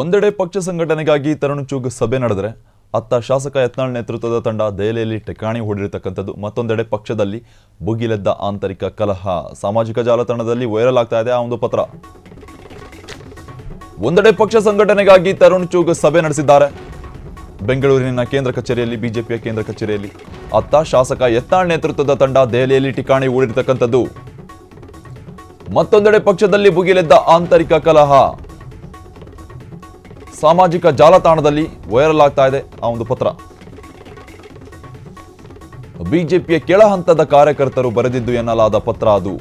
ಒಂದೆಡೆ ಪಕ್ಷ ಸಂಘಟನೆಗಾಗಿ ತರುಣ್ ಚೂಗ್ ಸಭೆ ನಡೆದರೆ ಅತ್ತ ಶಾಸಕ ಯತ್ನಾಳ್ ನೇತೃತ್ವದ ತಂಡ ದೆಹಲಿಯಲ್ಲಿ ಟೆಕಾಣಿ ಹೂಡಿರತಕ್ಕಂಥದ್ದು. ಮತ್ತೊಂದೆಡೆ ಪಕ್ಷದಲ್ಲಿ ಭುಗಿಲೆದ್ದ ಆಂತರಿಕ ಕಲಹ. ಸಾಮಾಜಿಕ ಜಾಲತಾಣದಲ್ಲಿ ವೈರಲ್ ಆಗ್ತಾ ಇದೆ ಆ ಒಂದು ಪತ್ರ. ಒಂದೆಡೆ ಪಕ್ಷ ಸಂಘಟನೆಗಾಗಿ ತರುಣ್ ಚೂಗ್ ಸಭೆ ನಡೆಸಿದ್ದಾರೆ. ಬೆಂಗಳೂರಿನ ಕೇಂದ್ರ ಕಚೇರಿಯಲ್ಲಿ, ಬಿಜೆಪಿಯ ಕೇಂದ್ರ ಕಚೇರಿಯಲ್ಲಿ ಅತ್ತ ಶಾಸಕ ಯತ್ನಾಳ್ ನೇತೃತ್ವದ ತಂಡ ದೆಹಲಿಯಲ್ಲಿ ಠಿಕಾಣಿ ಹೂಡಿರತಕ್ಕಂಥದ್ದು. ಮತ್ತೊಂದೆಡೆ ಪಕ್ಷದಲ್ಲಿ ಭುಗಿಲೆದ್ದ ಆಂತರಿಕ ಕಲಹ. ಸಾಮಾಜಿಕ ಜಾಲತಾಣದಲ್ಲಿ ವೈರಲ್ ಆಗ್ತಾ ಇದೆ ಆ ಒಂದು ಪತ್ರ. ಬಿಜೆಪಿಯ ಕೆಳ ಹಂತದ ಕಾರ್ಯಕರ್ತರು ಬರೆದಿದ್ದು ಎನ್ನಲಾದ ಪತ್ರ ಅದು.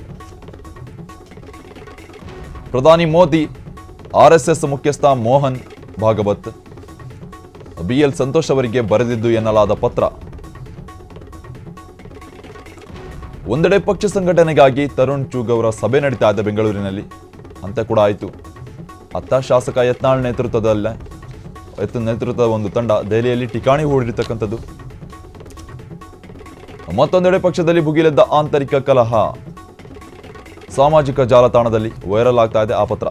ಪ್ರಧಾನಿ ಮೋದಿ ಆರ್ಎಸ್ಎಸ್ ಮುಖ್ಯಸ್ಥ ಮೋಹನ್ ಭಾಗವತ್ ಬಿಎಲ್ ಸಂತೋಷ್ ಅವರಿಗೆ ಬರೆದಿದ್ದು ಎನ್ನಲಾದ ಪತ್ರ. ಒಂದೆಡೆ ಪಕ್ಷ ಸಂಘಟನೆಗಾಗಿ ತರುಣ್ ಚೂಗ್ ಅವರ ಸಭೆ ನಡೀತಾ ಇದೆ ಬೆಂಗಳೂರಿನಲ್ಲಿ. ಅಂತ ಕೂಡ ಆಯಿತು. ಅತ್ತ ಶಾಸಕ ಯತ್ನಾಳ್ ನೇತೃತ್ವದಲ್ಲೇ ಎತ್ತ ನೇತೃತ್ವದ ಒಂದು ತಂಡ ದೆಹಲಿಯಲ್ಲಿ ಠಿಕಾಣಿ ಹೂಡಿರ್ತಕ್ಕಂಥದ್ದು. ಮತ್ತೊಂದೆಡೆ ಪಕ್ಷದಲ್ಲಿ ಭುಗಿಲೆದ್ದ ಆಂತರಿಕ ಕಲಹ. ಸಾಮಾಜಿಕ ಜಾಲತಾಣದಲ್ಲಿ ವೈರಲ್ ಆಗ್ತಾ ಇದೆ ಆ ಪತ್ರ.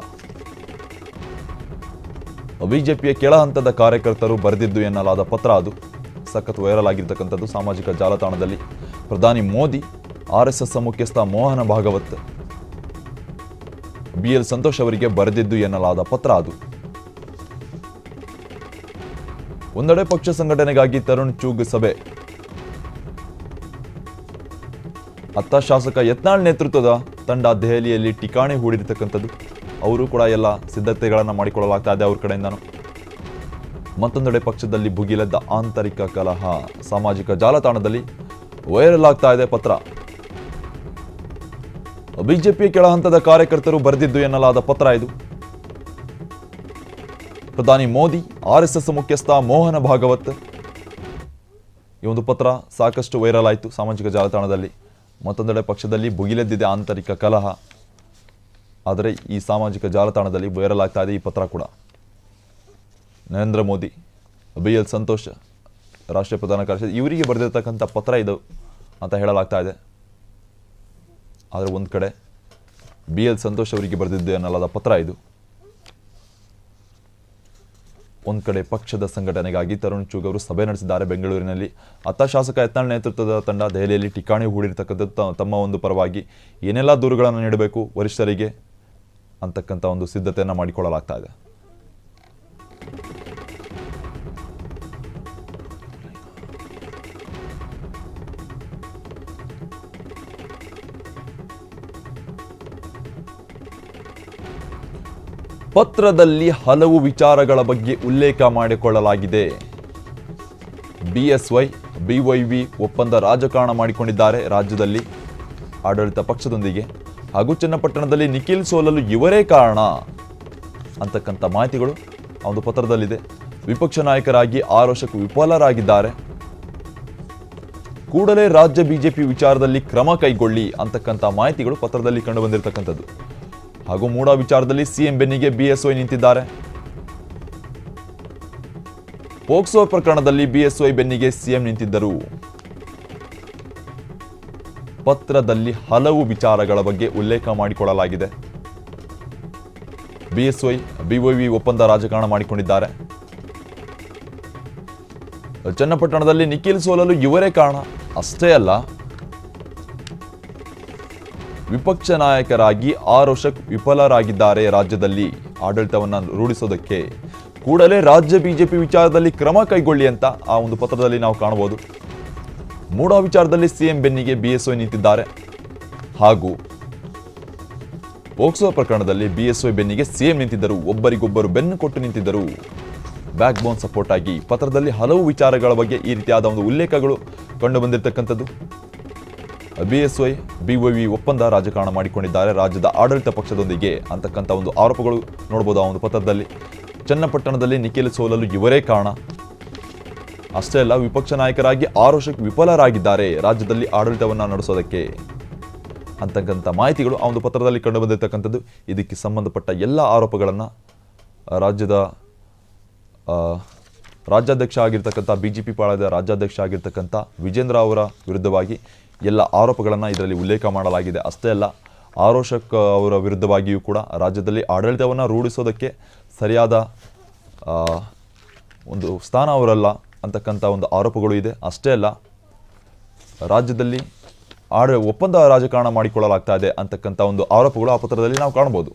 ಬಿಜೆಪಿಯ ಕೆಳ ಹಂತದ ಕಾರ್ಯಕರ್ತರು ಬರೆದಿದ್ದು ಎನ್ನಲಾದ ಪತ್ರ ಅದು. ಸಖತ್ ವೈರಲ್ ಆಗಿರ್ತಕ್ಕಂಥದ್ದು ಸಾಮಾಜಿಕ ಜಾಲತಾಣದಲ್ಲಿ. ಪ್ರಧಾನಿ ಮೋದಿ ಆರ್ಎಸ್ಎಸ್ ಮುಖ್ಯಸ್ಥ ಮೋಹನ ಭಾಗವತ್. ಬಿಎಲ್ ಸಂತೋಷ್ ಅವರಿಗೆ ಬರೆದಿದ್ದು ಎನ್ನಲಾದ ಪತ್ರ ಅದು. ಒಂದೆಡೆ ಪಕ್ಷ ಸಂಘಟನೆಗಾಗಿ ತರುಣ್ ಚೂಗ್ ಸಭೆ. ಅತ್ತ ಶಾಸಕ ಯತ್ನಾಳ್ ನೇತೃತ್ವದ ತಂಡ ದೆಹಲಿಯಲ್ಲಿ ಠಿಕಾಣಿ ಹೂಡಿರತಕ್ಕಂಥದ್ದು. ಅವರು ಕೂಡ ಎಲ್ಲ ಸಿದ್ಧತೆಗಳನ್ನು ಮಾಡಿಕೊಳ್ಳಲಾಗ್ತಾ ಇದೆ ಅವ್ರ ಕಡೆಯಿಂದನೂ. ಮತ್ತೊಂದೆಡೆ ಪಕ್ಷದಲ್ಲಿ ಭುಗಿಲೆದ್ದ ಆಂತರಿಕ ಕಲಹ, ಸಾಮಾಜಿಕ ಜಾಲತಾಣದಲ್ಲಿ ವೈರಲ್ ಆಗ್ತಾ ಇದೆ ಪತ್ರ. ಬಿಜೆಪಿ ಕೆಳ ಹಂತದ ಕಾರ್ಯಕರ್ತರು ಬರೆದಿದ್ದು ಎನ್ನಲಾದ ಪತ್ರ ಇದು. ಪ್ರಧಾನಿ ಮೋದಿ ಆರ್ಎಸ್ಎಸ್ ಮುಖ್ಯಸ್ಥ ಮೋಹನ ಭಾಗವತ್. ಈ ಒಂದು ಪತ್ರ ಸಾಕಷ್ಟು ವೈರಲ್ ಆಯಿತು ಸಾಮಾಜಿಕ ಜಾಲತಾಣದಲ್ಲಿ. ಮತ್ತೊಂದೆಡೆ ಪಕ್ಷದಲ್ಲಿ ಭುಗಿಲೆದ್ದಿದೆ ಆಂತರಿಕ ಕಲಹ. ಆದರೆ ಈ ಸಾಮಾಜಿಕ ಜಾಲತಾಣದಲ್ಲಿ ವೈರಲ್ ಆಗ್ತಾ ಇದೆ ಈ ಪತ್ರ ಕೂಡ. ನರೇಂದ್ರ ಮೋದಿ ಬಿ ಎಲ್ ಸಂತೋಷ್, ರಾಷ್ಟ್ರೀಯ ಪ್ರಧಾನ ಕಾರ್ಯದರ್ಶಿ, ಇವರಿಗೆ ಬರೆದಿರ್ತಕ್ಕಂಥ ಪತ್ರ ಇದು ಅಂತ ಹೇಳಲಾಗ್ತಾ ಇದೆ. ಆದರೆ ಒಂದು ಕಡೆ ಬಿ ಎಲ್ ಸಂತೋಷ್ ಅವರಿಗೆ ಬರೆದಿದ್ದೆ ಅನ್ನಲಾದ ಪತ್ರ ಇದು. ಒಂದು ಕಡೆ ಪಕ್ಷದ ಸಂಘಟನೆಗಾಗಿ ತರುಣ್ ಚೂಗ್ ಅವರು ಸಭೆ ನಡೆಸಿದ್ದಾರೆ ಬೆಂಗಳೂರಿನಲ್ಲಿ. ಅತ್ತ ಶಾಸಕ ಯತ್ನಾಳ್ ನೇತೃತ್ವದ ತಂಡ ದೆಹಲಿಯಲ್ಲಿ ಠಿಕಾಣಿ ಹೂಡಿರ್ತಕ್ಕಂಥದ್ದು ತಮ್ಮ ಒಂದು ಪರವಾಗಿ ಏನೆಲ್ಲ ದೂರುಗಳನ್ನು ನೀಡಬೇಕು ವರಿಷ್ಠರಿಗೆ ಅಂತಕ್ಕಂಥ ಒಂದು ಸಿದ್ಧತೆಯನ್ನು ಮಾಡಿಕೊಳ್ಳಲಾಗ್ತಾ ಇದೆ. ಪತ್ರದಲ್ಲಿ ಹಲವು ವಿಚಾರಗಳ ಬಗ್ಗೆ ಉಲ್ಲೇಖ ಮಾಡಿಕೊಳ್ಳಲಾಗಿದೆ. ಬಿಎಸ್ವೈ, ಬಿವೈವಿ ಒಪ್ಪಂದ ರಾಜಕಾರಣ ಮಾಡಿಕೊಂಡಿದ್ದಾರೆ. ರಾಜ್ಯದಲ್ಲಿ ಆಡಳಿತ ಪಕ್ಷದೊಂದಿಗೆ ಹಾಗೂ ಚನ್ನಪಟ್ಟಣದಲ್ಲಿ ನಿಖಿಲ್ ಸೋಲಲು ಇವರೇ ಕಾರಣ ಅಂತಕ್ಕಂಥ ಮಾಹಿತಿಗಳು ಒಂದು ಪತ್ರದಲ್ಲಿದೆ. ವಿಪಕ್ಷ ನಾಯಕರಾಗಿ ಆರು ವರ್ಷಕ್ಕೂ ವಿಫಲರಾಗಿದ್ದಾರೆ. ಕೂಡಲೇ ರಾಜ್ಯ ಬಿಜೆಪಿ ವಿಚಾರದಲ್ಲಿ ಕ್ರಮ ಕೈಗೊಳ್ಳಿ ಅಂತಕ್ಕಂಥ ಮಾಹಿತಿಗಳು ಪತ್ರದಲ್ಲಿ ಕಂಡು ಬಂದಿರತಕ್ಕಂಥದ್ದು. ಹಾಗೂ ಮೂಡ ವಿಚಾರದಲ್ಲಿ ಸಿಎಂ ಬೆನ್ನಿಗೆ ಬಿಎಸ್ವೈ ನಿಂತಿದ್ದಾರೆ. ಪೋಕ್ಸೋ ಪ್ರಕರಣದಲ್ಲಿ ಬಿಎಸ್ವೈ ಬೆನ್ನಿಗೆ ಸಿಎಂ ನಿಂತಿದ್ದರು. ಪತ್ರದಲ್ಲಿ ಹಲವು ವಿಚಾರಗಳ ಬಗ್ಗೆ ಉಲ್ಲೇಖ ಮಾಡಿಕೊಳ್ಳಲಾಗಿದೆ. ಬಿಎಸ್ವೈ, ಬಿವೈವಿ ಒಪ್ಪಂದ ರಾಜಕಾರಣ ಮಾಡಿಕೊಂಡಿದ್ದಾರೆ. ಚನ್ನಪಟ್ಟಣದಲ್ಲಿ ನಿಖಿಲ್ ಸೋಲಲು ಇವರೇ ಕಾರಣ. ಅಷ್ಟೇ ಅಲ್ಲ ವಿಪಕ್ಷ ನಾಯಕರಾಗಿ ಆರು ವರ್ಷ ವಿಫಲರಾಗಿದ್ದಾರೆ ರಾಜ್ಯದಲ್ಲಿ. ಆಡಳಿತವನ್ನು ರೂಢಿಸೋದಕ್ಕೆ ಕೂಡಲೇ ರಾಜ್ಯ ಬಿಜೆಪಿ ವಿಚಾರದಲ್ಲಿ ಕ್ರಮ ಕೈಗೊಳ್ಳಿ ಅಂತ ಆ ಒಂದು ಪತ್ರದಲ್ಲಿ ನಾವು ಕಾಣಬಹುದು. ಮೂಡಾ ವಿಚಾರದಲ್ಲಿ ಸಿಎಂ ಬೆನ್ನಿಗೆ ಬಿಎಸ್ವೈ ನಿಂತಿದ್ದಾರೆ. ಹಾಗೂ ಪೋಕ್ಸೋ ಪ್ರಕರಣದಲ್ಲಿ ಬಿಎಸ್ವೈ ಬೆನ್ನಿಗೆ ಸಿಎಂ ನಿಂತಿದ್ದರು. ಒಬ್ಬರಿಗೊಬ್ಬರು ಬೆನ್ನು ಕೊಟ್ಟು ನಿಂತಿದ್ದರು. ಬ್ಯಾಕ್ ಬೋನ್ ಸಪೋರ್ಟ್ ಆಗಿ ಪತ್ರದಲ್ಲಿ ಹಲವು ವಿಚಾರಗಳ ಬಗ್ಗೆ ಈ ರೀತಿಯಾದ ಒಂದು ಉಲ್ಲೇಖಗಳು ಕಂಡು ಬಂದಿರತಕ್ಕಂಥದ್ದು ಬಿಎಸ್ವೈ, ಬಿವೈವಿ ಒಪ್ಪಂದ ರಾಜಕಾರಣ ಮಾಡಿಕೊಂಡಿದ್ದಾರೆ. ರಾಜ್ಯದ ಆಡಳಿತ ಪಕ್ಷದೊಂದಿಗೆ ಅಂತಕ್ಕಂಥ ಒಂದು ಆರೋಪಗಳು ನೋಡಬಹುದು ಆ ಒಂದು ಪತ್ರದಲ್ಲಿ. ಚನ್ನಪಟ್ಟಣದಲ್ಲಿ ನಿಖಿಲ್ ಸೋಲಲು ಇವರೇ ಕಾರಣ. ಅಷ್ಟೇ ಅಲ್ಲ, ವಿಪಕ್ಷ ನಾಯಕರಾಗಿ ಆರು ವರ್ಷಕ್ಕೆ ವಿಫಲರಾಗಿದ್ದಾರೆ. ರಾಜ್ಯದಲ್ಲಿ ಆಡಳಿತವನ್ನು ನಡೆಸೋದಕ್ಕೆ ಅಂತಕ್ಕಂಥ ಮಾಹಿತಿಗಳು ಆ ಒಂದು ಪತ್ರದಲ್ಲಿ ಕಂಡು ಬಂದಿರತಕ್ಕಂಥದ್ದು ಇದಕ್ಕೆ ಸಂಬಂಧಪಟ್ಟ ಎಲ್ಲ ಆರೋಪಗಳನ್ನು ರಾಜ್ಯದ ರಾಜ್ಯಾಧ್ಯಕ್ಷ ಆಗಿರ್ತಕ್ಕಂಥ ಬಿ ಜೆ ಪಿ ಪಾಳದ ರಾಜ್ಯಾಧ್ಯಕ್ಷ ಆಗಿರ್ತಕ್ಕಂಥ ವಿಜೇಂದ್ರ ಅವರ ವಿರುದ್ಧವಾಗಿ ಎಲ್ಲ ಆರೋಪಗಳನ್ನು ಇದರಲ್ಲಿ ಉಲ್ಲೇಖ ಮಾಡಲಾಗಿದೆ. ಅಷ್ಟೇ ಅಲ್ಲ, ಆರೋಷಕ್ ಅವರ ವಿರುದ್ಧವಾಗಿಯೂ ಕೂಡ ರಾಜ್ಯದಲ್ಲಿ ಆಡಳಿತವನ್ನು ರೂಢಿಸೋದಕ್ಕೆ ಸರಿಯಾದ ಒಂದು ಸ್ಥಾನ ಅವರಲ್ಲ ಅಂತಕ್ಕಂಥ ಒಂದು ಆರೋಪಗಳು ಇದೆ. ಅಷ್ಟೇ ಅಲ್ಲ, ರಾಜ್ಯದಲ್ಲಿ ಆಡ, ಒಪ್ಪಂದ ರಾಜಕಾರಣ ಮಾಡಿಕೊಳ್ಳಲಾಗ್ತಾ ಇದೆ ಅಂತಕ್ಕಂಥ ಒಂದು ಆರೋಪಗಳು ಆ ಪತ್ರದಲ್ಲಿ ನಾವು ಕಾಣ್ಬೋದು